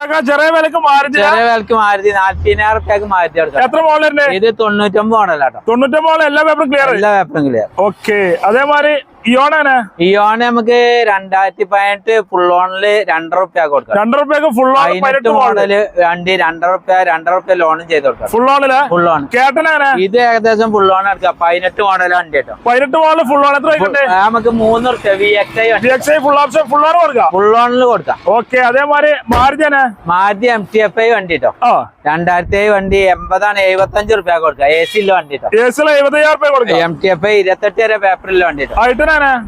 ചെറിയ വിലക്ക് മാറില്ല ചെറിയ വിലക്ക് മാരുതി നാല്പതിനായിരം റുപ്യക്ക് മാറ്റി എടുക്കാം എത്ര മോഡലുണ്ട് ഇത് തൊണ്ണൂറ്റൊമ്പത് മോഡലാട്ടോ തൊണ്ണൂറ്റൊമ്പത് എല്ലാ പേപ്പറും ക്ലിയർ എല്ലാ പേപ്പറും ക്ലിയർ ഓക്കെ അതേമാതിരി ഇയോണാണ് ഈ നമുക്ക് രണ്ടായിരത്തി പതിനെട്ട് ഫുൾ ഓണിൽ രണ്ടര റുപ്യ കൊടുക്കാം. രണ്ടര റുപ്യക്ക് ഫുൾ ഓൺ പതിനെട്ട് മോഡൽ വണ്ടി രണ്ടര റുപ്യ രണ്ടര റുപ്യ ലോണും ചെയ്ത് കൊടുക്കാം. ഫുൾ ഓണിൽ ഫുൾ ഓൺ കേട്ടനാണ് ഇത് ഏകദേശം ഫുൾ ഓൺ എടുക്കാം. പതിനെട്ട് മോഡൽ വണ്ടി കേട്ടോ. പതിനെട്ട് മോഡൽ ഫുൾ ഓൺ എത്ര നമുക്ക് മൂന്ന് റുപ്യ V X I D X I full option full on കൊടുക്കാം? ഫുൾ ഓണിൽ കൊടുക്കാം. ഓക്കെ അതേമാതിരി മാരുതിയാണ് മാർജി എം ടി എഫ് ഐ വണ്ടി കേട്ടോ. രണ്ടായിരത്തി ഏഴ് വണ്ടി എൺപതാണ് എഴുപത്തഞ്ച് റുപ്യ കൊടുക്കാം. എ സി വണ്ടി കേട്ടോ. എഴുപത്തി എഴുപത്തയ്യായിരം റുപ്യ കൊടുക്കാം. എം ടി എഫ് ഐ ഇരുപത്തെട്ട് വരെ പേപ്പറിൽ വണ്ടി കേട്ടോ.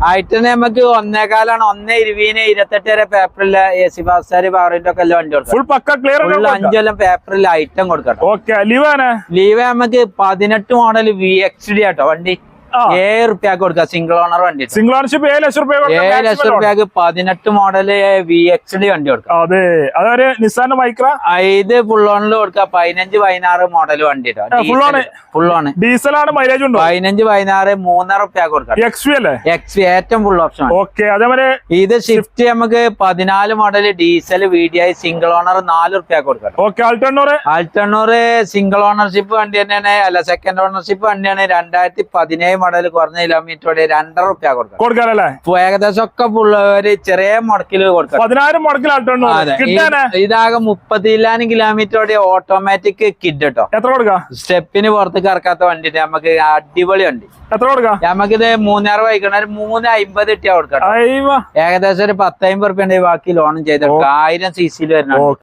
ആയിട്ട് നമുക്ക് ഒന്നേകാലാണ് ഒന്നേ ഇരുപതിന് ഇരുപത്തെട്ട് വരെ പേപ്പറിൽ എ സി പാസ്സാരി പവറിന്റെ ഒക്കെ വണ്ടി കൊടുക്കാം. ഫുൾ പക്ക ക്ലിയർ ഫുൾ അഞ്ചെല്ലാം പേപ്പറിൽ ഐറ്റം കൊടുക്കാം ഓക്കെ ലീവാണ് ലീവ് നമുക്ക് പതിനെട്ട് മോഡൽ വി എക്സ് ഡി ആട്ടോ വണ്ടി. ഏഴ് റുപ്യക്ക് കൊടുക്കാം. സിംഗിൾ ഓണർ വണ്ടി. സിംഗിൾ ഓണർഷിപ്പ് ഏഴ് ലക്ഷം റുപ്യ ഏഴ് ലക്ഷം റുപ്യക്ക് പതിനെട്ട് മോഡൽ വി എക്സ് ഡി വണ്ടി കൊടുക്കാം. അതെ. അതൊരു നിസാന്റെ മൈക്ര ആ, ഇത് ഫുൾ ഓണിൽ കൊടുക്കാം. പതിനഞ്ച് പതിനാറ് മോഡൽ വണ്ടി. ഫുൾ ഓൺ ആണ് മൈലേജ് ഉണ്ടോ? പതിനഞ്ച് പതിനാറ് മൂന്നര റുപ്യ കൊടുക്കാം. എക്സ് വി അല്ലേ? എക്സ് ഏറ്റവും ഫുൾ ഓപ്ഷൻ ഓക്കെ അതേമാതിരി ഇത് ഷിഫ്റ്റ് നമുക്ക് പതിനാല് model diesel V D I single owner നാല് റുപ്യ കൊടുക്കാം ഓക്കെ ആൾട്ടണ്ണൂർ സിംഗിൾ ഓണർഷിപ്പ് വണ്ടി തന്നെയാണ്. അല്ല സെക്കൻഡ് ഓണർഷിപ്പ് വണ്ടിയാണ്. രണ്ടായിരത്തി പതിനേഴ് മോഡൽ കുറഞ്ഞ കിലോമീറ്ററോടെ രണ്ടര റുപ്യ കൊടുക്കാം കൊടുക്കാനല്ലേ ഇപ്പൊ ഏകദേശം ഒക്കെ പുള്ളവര് ഒരു ചെറിയ മുടക്കിൽ കൊടുക്കാം പതിനായിരം ഇത് ഇതാകെ മുപ്പത്തിലാനും കിലോമീറ്ററോടെ ഓട്ടോമാറ്റിക് കിഡ് കേട്ടോ എത്ര കൊടുക്കാം? സ്റ്റെപ്പിന് പുറത്തേക്ക് ഇറക്കാത്ത വണ്ടി നമുക്ക് അടിപൊളി വണ്ടി എത്ര കൊടുക്കാം? നമുക്കിത് മൂന്നാറ് വൈകണ ഒരു മൂന്ന് അമ്പത് ഇട്ടിയാ കൊടുക്കാം അയ്യോ ഏകദേശം ഒരു പത്തമ്പത് റുപ്യ ബാക്കി ലോണും ചെയ്തെടുക്കാം ആയിരം സി സിയിൽ വരുന്നുണ്ട്.